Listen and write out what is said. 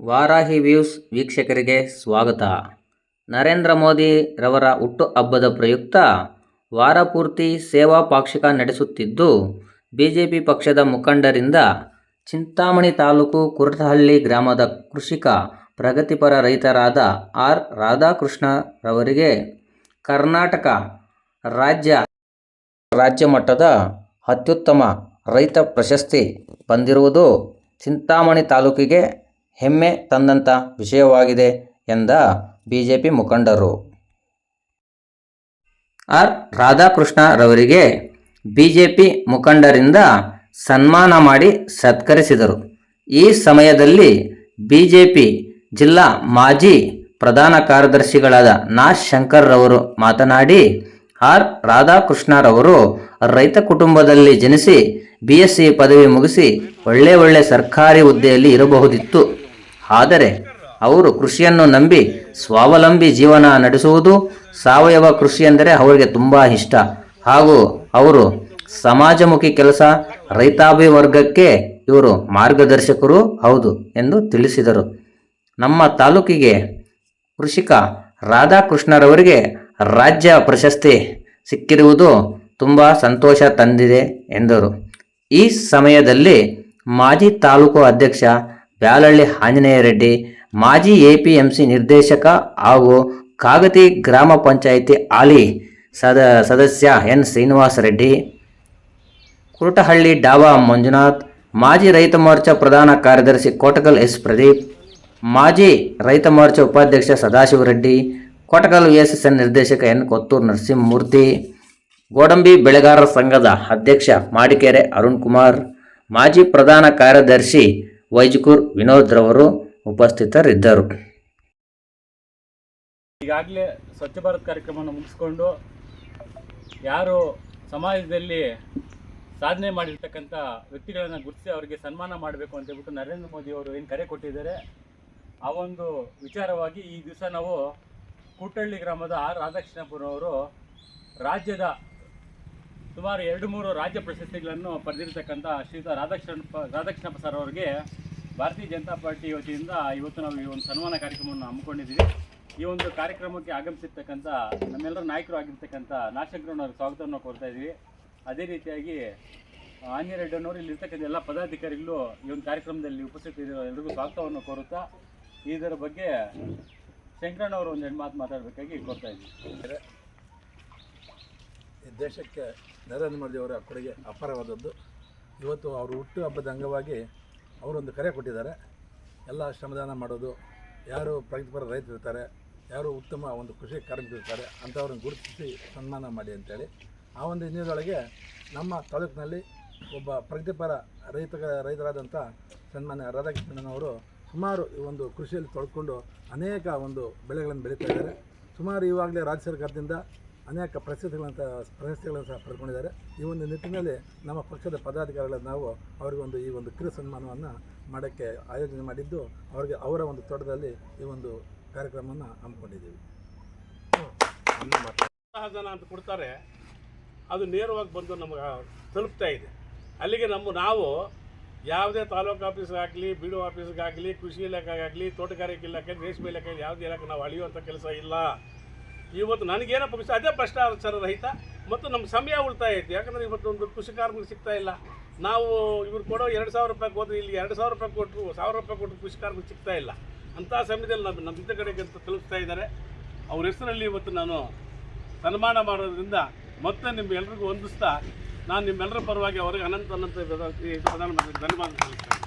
Varahi views ವೀಕ್ಷಕರಿಗೆ ಸ್ವಾಗತ. ನರೇಂದ್ರ ಮೋದಿ ರವರ ಹುಟ್ಟುಹಬ್ಬದ ಪ್ರಯುಕ್ತ ವಾರಪೂರ್ತಿ ಸೇವಾ ಪಾಕ್ಷಿಕ ನಡೆಸುತ್ತಿದ್ದು, ಬಿಜೆಪಿ ಪಕ್ಷದ ಮುಖಂಡರಿಂದ ಚಿಂತಾಮಣಿ ತಾಲೂಕು ಕುರಟಹಳ್ಳಿ ಗ್ರಾಮದ ಕೃಷಿಕ, ಪ್ರಗತಿಪರ ರೈತರಾದ ಆರ್ ರಾಧಾಕೃಷ್ಣ ರವರಿಗೆ ಕರ್ನಾಟಕ ರಾಜ್ಯ ರಾಜ್ಯ ಮಟ್ಟದ ಅತ್ಯುತ್ತಮ ರೈತ ಪ್ರಶಸ್ತಿ ಬಂದಿರುವುದು ಚಿಂತಾಮಣಿ ತಾಲೂಕಿಗೆ ಹೆಮ್ಮೆ ತಂದಂಥ ವಿಷಯವಾಗಿದೆ ಎಂದ ಬಿಜೆಪಿ ಮುಖಂಡರು. ಆರ್. ರಾಧಾಕೃಷ್ಣರವರಿಗೆ ಬಿಜೆಪಿ ಮುಖಂಡರಿಂದ ಸನ್ಮಾನ ಮಾಡಿ ಸತ್ಕರಿಸಿದರು. ಈ ಸಮಯದಲ್ಲಿ ಬಿಜೆಪಿ ಜಿಲ್ಲಾ ಮಾಜಿ ಪ್ರಧಾನ ಕಾರ್ಯದರ್ಶಿಗಳಾದ ನಾ. ಶಂಕರ್ರವರು ಮಾತನಾಡಿ, ಆರ್. ರಾಧಾಕೃಷ್ಣರವರು ರೈತ ಕುಟುಂಬದಲ್ಲಿ ಜನಿಸಿ, ಬಿ. ಎಸ್. ಸಿ ಪದವಿ ಮುಗಿಸಿ ಒಳ್ಳೆ ಒಳ್ಳೆ ಸರ್ಕಾರಿ ಹುದ್ದೆಯಲ್ಲಿ ಇರಬಹುದಿತ್ತು. ಆದರೆ ಅವರು ಕೃಷಿಯನ್ನು ನಂಬಿ ಸ್ವಾವಲಂಬಿ ಜೀವನ ನಡೆಸುವುದು ಸಾವಯವ ಕೃಷಿ ಎಂದರೆ ಅವರಿಗೆ ತುಂಬ ಇಷ್ಟ. ಹಾಗೂ ಅವರು ಸಮಾಜಮುಖಿ ಕೆಲಸ ರೈತಾಭಿ ವರ್ಗಕ್ಕೆ ಇವರು ಮಾರ್ಗದರ್ಶಕರು ಹೌದು ಎಂದು ತಿಳಿಸಿದರು. ನಮ್ಮ ತಾಲೂಕಿಗೆ ಕೃಷಿಕ ರಾಧಾಕೃಷ್ಣರವರಿಗೆ ರಾಜ್ಯ ಪ್ರಶಸ್ತಿ ಸಿಕ್ಕಿರುವುದು ತುಂಬ ಸಂತೋಷ ತಂದಿದೆ ಎಂದರು. ಈ ಸಮಯದಲ್ಲಿ ಮಾಜಿ ತಾಲೂಕು ಅಧ್ಯಕ್ಷ ಬ್ಯಾಲಳ್ಳಿ ಆಂಜನೇಯ ರೆಡ್ಡಿ, ಮಾಜಿ ಎಪಿಎಂಸಿ ನಿರ್ದೇಶಕ ಹಾಗೂ ಕಾಗತಿ ಗ್ರಾಮ ಪಂಚಾಯಿತಿ ಆಲಿ ಸದ, ಸದಸ್ಯ ಎನ್ ಶ್ರೀನಿವಾಸ ರೆಡ್ಡಿ, ಕುರುಟಹಳ್ಳಿ ಡಾಬಾ ಮಂಜುನಾಥ್, ಮಾಜಿ ರೈತ ಮೋರ್ಚಾ ಪ್ರಧಾನ ಕಾರ್ಯದರ್ಶಿ ಕೋಟಕಲ್ ಎಸ್ ಪ್ರದೀಪ್, ಮಾಜಿ ರೈತ ಮೋರ್ಚಾ ಉಪಾಧ್ಯಕ್ಷ Sadashivareddy Kotakal V S S N ನಿರ್ದೇಶಕ ಎನ್ ಕೊತ್ತೂರು ನರಸಿಂಹಮೂರ್ತಿ, ಗೋಡಂಬಿ ಬೆಳೆಗಾರರ ಸಂಘದ ಅಧ್ಯಕ್ಷ ಮಾಡಿಕೆರೆ ಅರುಣ್ ಕುಮಾರ್, ಮಾಜಿ ಪ್ರಧಾನ ಕಾರ್ಯದರ್ಶಿ ವೈಜಕೂರ್ ವಿನೋದ್ ರವರು ಉಪಸ್ಥಿತರಿದ್ದರು. ಈಗಾಗಲೇ ಸ್ವಚ್ಛ ಭಾರತ್ ಕಾರ್ಯಕ್ರಮವನ್ನು ಮುಗಿಸ್ಕೊಂಡು ಯಾರು ಸಮಾಜದಲ್ಲಿ ಸಾಧನೆ ಮಾಡಿರ್ತಕ್ಕಂಥ ವ್ಯಕ್ತಿಗಳನ್ನು ಗುರುತಿಸಿ ಅವರಿಗೆ ಸನ್ಮಾನ ಮಾಡಬೇಕು ಅಂತ ಹೇಳ್ಬಿಟ್ಟು ನರೇಂದ್ರ ಮೋದಿ ಅವರು ಏನು ಕರೆ ಕೊಟ್ಟಿದ್ದಾರೆ, ಆ ಒಂದು ವಿಚಾರವಾಗಿ ಈ ದಿವಸ ನಾವು ಕೂಟಳ್ಳಿ ಗ್ರಾಮದ ಆರ್ ರಾಧಾಕೃಷ್ಣಪುರವರು ರಾಜ್ಯದ ಸುಮಾರು ಎರಡು ಮೂರು ರಾಜ್ಯ ಪ್ರಶಸ್ತಿಗಳನ್ನು ಪಡೆದಿರತಕ್ಕಂಥ ಶ್ರೀಯುತ ರಾಧಾಕೃಷ್ಣ ರಾಧಾಕೃಷ್ಣಪ್ಪ ಸರ್ ಅವರಿಗೆ ಭಾರತೀಯ ಜನತಾ ಪಾರ್ಟಿ ವತಿಯಿಂದ ಇವತ್ತು ನಾವು ಈ ಒಂದು ಸನ್ಮಾನ ಕಾರ್ಯಕ್ರಮವನ್ನು ಹಮ್ಮಿಕೊಂಡಿದ್ದೀವಿ. ಈ ಒಂದು ಕಾರ್ಯಕ್ರಮಕ್ಕೆ ಆಗಮಿಸಿರ್ತಕ್ಕಂಥ ನಮ್ಮೆಲ್ಲರ ನಾಯಕರು ಆಗಿರ್ತಕ್ಕಂಥ ನಾಶಗ್ರಹಣವ್ರ ಸ್ವಾಗತವನ್ನು ಕೋರ್ತಾ ಇದ್ದೀವಿ. ಅದೇ ರೀತಿಯಾಗಿ ಆಂಜನೇಯ ರೆಡ್ಡಿ ಅನ್ನೋರು ಇಲ್ಲಿರ್ತಕ್ಕಂಥ ಎಲ್ಲ ಪದಾಧಿಕಾರಿಗಳು ಈ ಒಂದು ಕಾರ್ಯಕ್ರಮದಲ್ಲಿ ಉಪಸ್ಥಿತರಿರೋ ಎಲ್ರಿಗೂ ಸ್ವಾಗತವನ್ನು ಕೋರುತ್ತಾ ಇದರ ಬಗ್ಗೆ ಶಂಕರಣ್ಣವರು ಒಂದು ಮಾತು ಮಾತಾಡಬೇಕಾಗಿ ಕೋರ್ತಾ ಇದ್ದೀವಿ. ಈ ದೇಶಕ್ಕೆ ನರೇಂದ್ರ ಮೋದಿಯವರ ಕೊಡುಗೆ ಅಪಾರವಾದದ್ದು. ಇವತ್ತು ಅವರು ಹುಟ್ಟು ಹಬ್ಬದ ಅಂಗವಾಗಿ ಅವರೊಂದು ಕರೆ ಕೊಟ್ಟಿದ್ದಾರೆ. ಎಲ್ಲ ಶ್ರಮದಾನ ಮಾಡೋದು, ಯಾರು ಪ್ರಗತಿಪರ ರೈತರು ಇರ್ತಾರೆ, ಯಾರು ಉತ್ತಮ ಒಂದು ಕೃಷಿ ಕಾರ್ಮಿಕರಿರ್ತಾರೆ ಅಂಥವ್ರನ್ನ ಗುರುತಿಸಿ ಸನ್ಮಾನ ಮಾಡಿ ಅಂತೇಳಿ. ಆ ಒಂದು ಹಿನ್ನೆಲೆಯೊಳಗೆ ನಮ್ಮ ತಾಲೂಕಿನಲ್ಲಿ ಒಬ್ಬ ಪ್ರಗತಿಪರ ರೈತ ರೈತರಾದಂಥ ಸನ್ಮಾನ್ಯ ರಾಧಾಕೃಷ್ಣನವರು ಸುಮಾರು ಈ ಒಂದು ಕೃಷಿಯಲ್ಲಿ ತೊಡ್ಕೊಂಡು ಅನೇಕ ಒಂದು ಬೆಳೆಗಳನ್ನು ಬೆಳೀತಾ ಇದ್ದಾರೆ. ಸುಮಾರು ಇವಾಗಲೇ ರಾಜ್ಯ ಸರ್ಕಾರದಿಂದ ಅನೇಕ ಪ್ರಸಿದ್ಧಿಗಳಂತ ಪ್ರಶಸ್ತಿಗಳನ್ನು ಸಹ ಪಡ್ಕೊಂಡಿದ್ದಾರೆ. ಈ ಒಂದು ನಿಟ್ಟಿನಲ್ಲಿ ನಮ್ಮ ಪಕ್ಷದ ಪದಾಧಿಕಾರಿಗಳ ನಾವು ಅವರಿಗೆ ಒಂದು ಈ ಒಂದು ಕಿರು ಸನ್ಮಾನವನ್ನು ಮಾಡೋಕ್ಕೆ ಆಯೋಜನೆ ಮಾಡಿದ್ದು, ಅವರಿಗೆ ಅವರ ಒಂದು ತೋಟದಲ್ಲಿ ಈ ಒಂದು ಕಾರ್ಯಕ್ರಮವನ್ನು ಹಮ್ಮಿಕೊಂಡಿದ್ದೀವಿ. ಜನ ಅಂತ ಕೊಡ್ತಾರೆ. ಅದು ನೇರವಾಗಿ ಬಂದು ನಮಗೆ ತಲುಪ್ತಾ ಇದೆ. ಅಲ್ಲಿಗೆ ನಮ್ಮ ನಾವು ಯಾವುದೇ ತಾಲೂಕು ಆಫೀಸ್ಗಾಗಲಿ ಬಿ ಡಿ ಆಫೀಸ್ಗಾಗಲಿ, ಕೃಷಿ ಇಲಾಖೆಗಾಗಲಿ, ತೋಟಗಾರಿಕೆ ಇಲಾಖೆ, ರೇಷ್ಮೆ ಇಲಾಖೆ ಯಾವುದೇ ಇಲಾಖೆ ನಾವು ಅಳಿಯುವಂಥ ಕೆಲಸ ಇಲ್ಲ. ಇವತ್ತು ನನಗೇನಪ್ಪ ವಿಷಯ ಅದೇ ಭ್ರಷ್ಟಾಚಾರ ರಹಿತ ಮತ್ತು ನಮ್ಮ ಸಮಯ ಉಳಿತಾಯ ಐತಿ ಯಾಕಂದರೆ ಇವತ್ತು ಒಂದು ಕೃಷಿ ಕಾರ್ಮಿಕ ಸಿಗ್ತಾ ಇಲ್ಲ. ನಾವು ಇವ್ರು ಕೊಡೋ ಎರಡು ಸಾವಿರ ರೂಪಾಯಿ ಹೋದ್ರೆ ಇಲ್ಲಿ ಎರಡು ಸಾವಿರ ರೂಪಾಯಿ ಕೊಟ್ಟರು ಸಾವಿರ ರೂಪಾಯಿ ಕೊಟ್ಟರು ಕೃಷಿ ಕಾರ್ಮಿಕ ಸಿಗ್ತಾ ಇಲ್ಲ. ಅಂಥ ಸಮಯದಲ್ಲಿ ನಮ್ಮ ನಮ್ಮ ಕಡೆಗೆ ಅಂತ ತಿಳಿಸ್ತಾ ಇದ್ದಾರೆ. ಅವ್ರ ಹೆಸರಲ್ಲಿ ಇವತ್ತು ನಾನು ಸನ್ಮಾನ ಮಾಡೋದ್ರಿಂದ ಮತ್ತೆ ನಿಮ್ಮೆಲ್ಲರಿಗೂ ಹೊಂದಿಸ್ತಾ ನಾನು ನಿಮ್ಮೆಲ್ಲರ ಪರವಾಗಿ ಅವರಿಗೆ ಅನಂತ ಅನಂತ ಧನ್ಯವಾದ ಸಲ್ಲಿಸ್ತೇನೆ